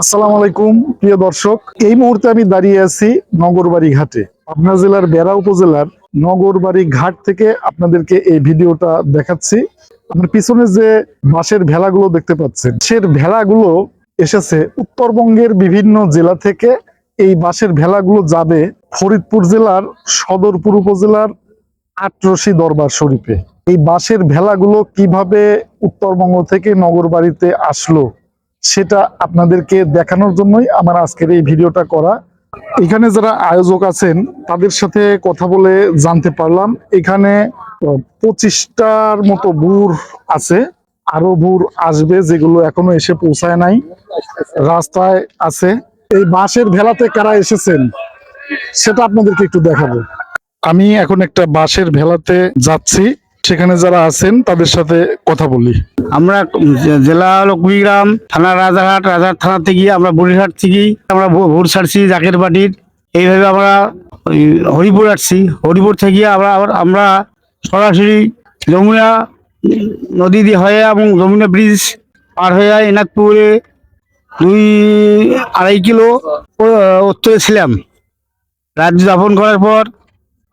আসসালামু আলাইকুম, প্রিয় দর্শক। এই মুহূর্তে আমি দাঁড়িয়ে আছি নগরবাড়ি ঘাটে। পাবনা জেলার বেড়া উপজেলার নগরবাড়ি ঘাট থেকে আপনাদেরকে এই ভিডিওটা দেখাচ্ছি। আমার পিছনে যে বাঁশের ভেলাগুলো দেখতে পাচ্ছেন সের ভেলাগুলো এসেছে উত্তরবঙ্গের বিভিন্ন জেলা থেকে। এই বাঁশের ভেলাগুলো যাবে ফরিদপুর জেলার সদরপুর উপজেলার আটরশি দরবার শরীফে। এই বাঁশের ভেলাগুলো কীভাবে উত্তরবঙ্গ থেকে নগরবাড়িতে আসলো? সেটা আপনাদেরকে দেখানোর জন্যই আমার আজকের এই ভিডিওটা করা। এখানে যারা আয়োজক আছেন, তাদের সাথে কথা বলে জানতে পারলাম, এখানে পঁচিশটার মতো বুর আছে। আরও বুর আসবে যেগুলো এখনও এসে পৌঁছায় নাই, রাস্তায় আছে। এই বাঁশের ভেলাতে কারা এসেছেন, সেটা আপনাদেরকে একটু দেখাবো। আমি এখন একটা বাঁশের ভেলাতে যাচ্ছি। সেখানে যারা আছেন, তাদের সাথে কথা বলি। আমরা জেলা হলো কুড়িগ্রাম, থানা রাজারহাট রাজারহাট থানা থেকে আমরা বরিরহাট থেকে আমরা ভো- ভোর ছাড়ছি জাকের বাটির। এইভাবে আমরা হরিপুর আসছি। হরিপুর থেকে আমরা আবার আমরা সরাসরি যমুনা নদী দিয়ে হয়ে এবং যমুনা ব্রিজ পার হয়ে এনাদপুরে দুই আড়াই কিলো উত্তরে ছিলাম। রাত যাপন করার পর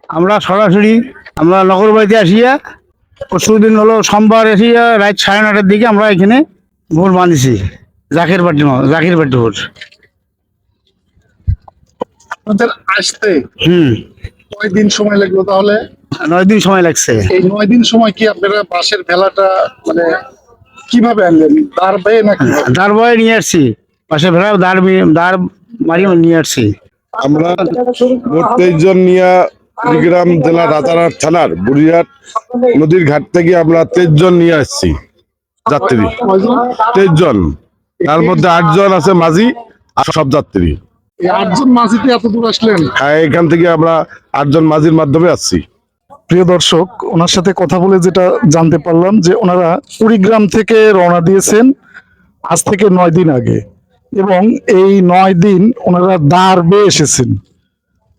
আমরা সরাসরি আমরা নগরবাড়িতে আসিয়া পরশু দিন হলো সোমবার এসিয়া রাত সাড়ে নটার দিকে আমরা এখানে ভোট বাঁধেছি। জাকির বাটি জাকির বাটি ভোট। আপনাদের আসতে হুম। কয় দিন সময় লাগল তাহলে? নয় দিন সময় লাগছে। এই নয় দিন সময় কি আপনারা বাঁশের ভেলাটা মানে কীভাবে আনলেন? দাঁড় বেয়ে নাকি দাঁড় বয়ে নিয়ে আসছি। পাশে ভেড়া দাঁড় দাঁড় মারি নিয়ে আসছি। আমরা তেইশ জন নিয়ে কুড়িগ্রাম জেলা রাজারহাট থানার বুড়িহাট নদীর ঘাট থেকে আমরা তেইশ জন নিয়ে আসছি যাত্রী। তেইশ জন। তার মধ্যে আট জন আছে মাঝি আর সব যাত্রী। আটজন মাঝিতে এত দূর আসলেন? হ্যাঁ এখান থেকে আমরা আটজন মাঝির মাধ্যমে আসছি। প্রিয় দর্শক ওনার সাথে কথা বলে যেটা জানতে পারলাম যে ওনারা কুড়িগ্রাম থেকে রওনা দিয়েছেন আজ থেকে নয় দিন আগে এবং এই নয় দিন ওনারা দাঁড় বেয়ে এসেছেন।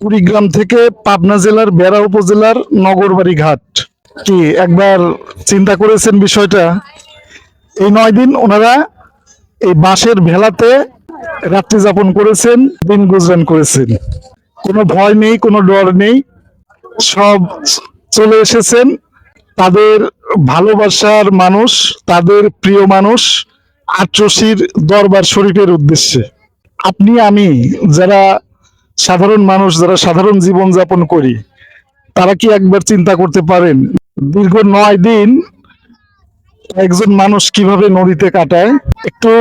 কুড়িগ্রাম থেকে পাবনা জেলার, বেড়া উপজেলার নগরবাড়ি ঘাট কি একবার চিন্তা করেছেন বিষয়টা? এই নয় দিন ওনারা এই বাঁশের ভেলাতে রাত্রি যাপন করেছেন, দিন গুজরান করেছেন। কোনো ভয় নেই, কোনো ডর নেই। সব চলে এসেছেন। তাদের ভালোবাসার মানুষ, তাদের প্রিয় মানুষ আটরশির দরবার শরীফের উদ্দেশ্যে। আপনি, আমি, যারা সাধারণ মানুষ যারা সাধারণ জীবন যাপন করি, তারা কি একবার চিন্তা করতে পারেন, দীর্ঘ নয় দিন একজন মানুষ কীভাবে নদীতে কাটায়? একটু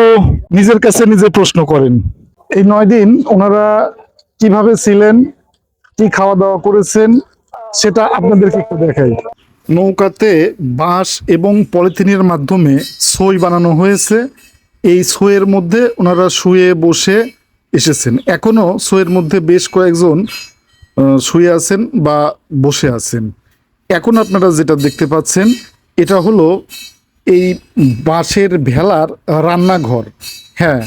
নিজের কাছে নিজে প্রশ্ন করেন। এই নয় দিন ওনারা কীভাবে ছিলেন, কি খাওয়া দাওয়া করেছেন, সেটা আপনাদেরকে একটু দেখাই। নৌকাতে বাঁশ এবং পলিথিনের মাধ্যমে সই বানানো হয়েছে। এই সইয়ের মধ্যে ওনারা শুয়ে বসে এসেছেন। এখনও শোয়ের মধ্যে বেশ কয়েকজন শুয়ে আছেন বা বসে আছেন। এখন আপনারা যেটা দেখতে পাচ্ছেন, এটা হলো এই বাঁশের ভেলার রান্নাঘর। হ্যাঁ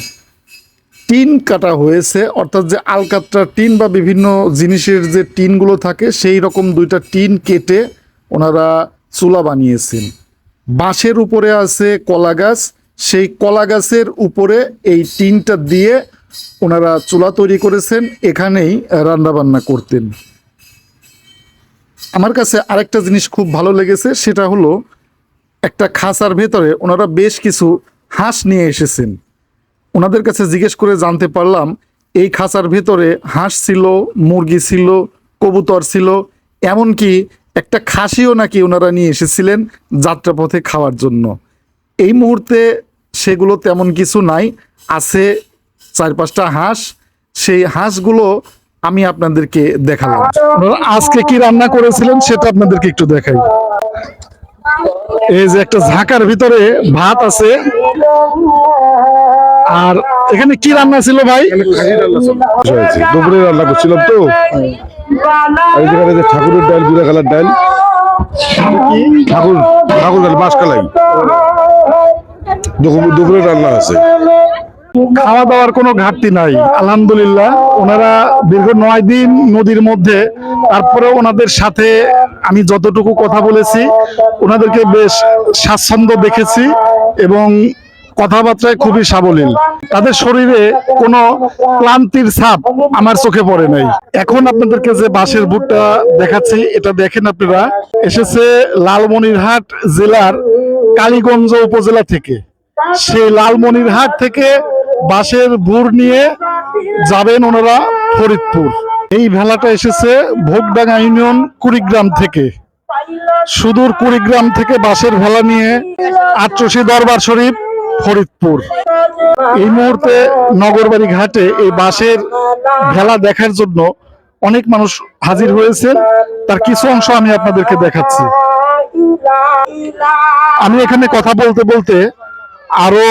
টিন কাটা হয়েছে, অর্থাৎ যে আলকাতরা টিন বা বিভিন্ন জিনিসের যে টিনগুলো থাকে, সেই রকম দুইটা টিন কেটে ওনারা চুলা বানিয়েছেন। বাঁশের উপরে আছে কলা গাছ, সেই কলা গাছের উপরে এই টিনটা দিয়ে ওনারা চুলা তৈরি করেছেন, এখানেই রান্না বান্না করতেন। আমার কাছে আরেকটা জিনিস খুব ভালো লেগেছে, সেটা হলো একটা খাঁচার ভেতরে ওনারা বেশ কিছু হাঁস নিয়ে এসেছেন। ওনাদের কাছে জিজ্ঞেস করে জানতে পারলাম, এই খাঁচার ভেতরে হাঁস ছিল, মুরগি ছিল, কবুতর ছিল, এমনকি একটা খাসিও নাকি ওনারা নিয়ে এসেছিলেন যাত্রাপথে খাওয়ার জন্য। এই মুহূর্তে সেগুলো তেমন কিছু নাই, আছে চার পাঁচটা হাঁস, সেই হাঁসগুলো আমি আপনাদেরকে দেখালাম। আজকে কি রান্না করেছিলেন সেটা আপনাদেরকে একটু দেখাই। এই যে একটা ঝাঁকার ভিতরে ভাত আছে। আর এখানে কি রান্না ছিল ভাই। দুপুরে রান্না করছিলাম তো। ঠাকুরের ডাল গুড়া কালার ডাল। ঠাকুর ঠাকুর ডাল বাঁশ কালাই দুপুরে রান্না আছে। খাওয়া দাওয়ার কোনো ঘাটতি নাই। আলহামদুলিল্লাহ, ওনারা দীর্ঘ নয় দিন নদীর মধ্যে তারপরে ওনাদের সাথে আমি যতটুকু কথা বলেছি, ওনাদেরকে বেশ স্বাচ্ছন্দ্য দেখেছি এবং কথাবার্তায় খুবই সাবলীল। তাদের শরীরে কোনো ক্লান্তির ছাপ আমার চোখে পড়ে নাই। এখন আপনাদেরকে যে বাঁশের বুটটা দেখাচ্ছি, এটা দেখেন আপনারা, এসেছে লালমনিরহাট জেলার কালীগঞ্জ উপজেলা থেকে। সেই লালমনিরহাট থেকে বাঁশের বুড় নিয়ে যাবেন ওনারা ফরিদপুর। এই ভেলাটা এসেছে ভোগডাঙ্গা ইউনিয়ন কুড়িগ্রাম থেকে। সুদূর কুড়িগ্রাম থেকে বাঁশের ভেলা নিয়ে আটচষি দরবার শরীফ ফরিদপুর। এই মুহূর্তে নগরবাড়ি ঘাটে এই বাঁশের ভেলা দেখার জন্য অনেক মানুষ হাজির হয়েছে। তার কিছু অংশ আমি আপনাদেরকে দেখাচ্ছি। আমি এখানে কথা বলতে বলতে আরও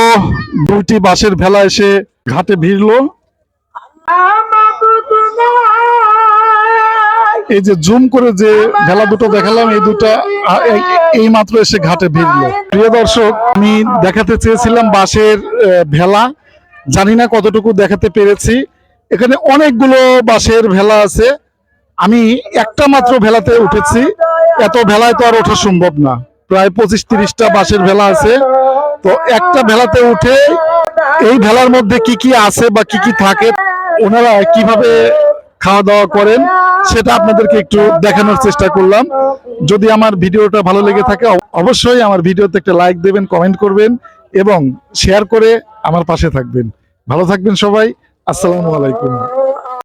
দুইটি বাঁশের ভেলা এসে ঘাটে ভিড়লো। এই যে জুম করে যে ভেলা দুটো দেখালাম এই দুটো এই মাত্র এসে ঘাটে ভিড়লো। প্রিয় দর্শক আমি দেখাতে চেয়েছিলাম আহ, ভেলা। জানি না কতটুকু দেখাতে পেরেছি। এখানে অনেকগুলো বাঁশের ভেলা আছে। আমি একটা মাত্র ভেলাতে উঠেছি। এত ভেলায় তো আর ওঠা সম্ভব না। প্রায় পঁচিশ তিরিশটা বাঁশের ভেলা আছে। তো একটা ভেলাতে উঠে এই ভেলার মধ্যে কি কি আছে বা কি কি থাকে, ওনারা কীভাবে খাওয়া দাওয়া করেন, সেটা আপনাদেরকে একটু দেখানোর চেষ্টা করলাম। যদি আমার ভিডিওটা ভালো লেগে থাকে অবশ্যই আমার ভিডিওতে একটা লাইক দেবেন, কমেন্ট করবেন এবং শেয়ার করে আমার পাশে থাকবেন। ভালো থাকবেন সবাই। আসসালামু আলাইকুম।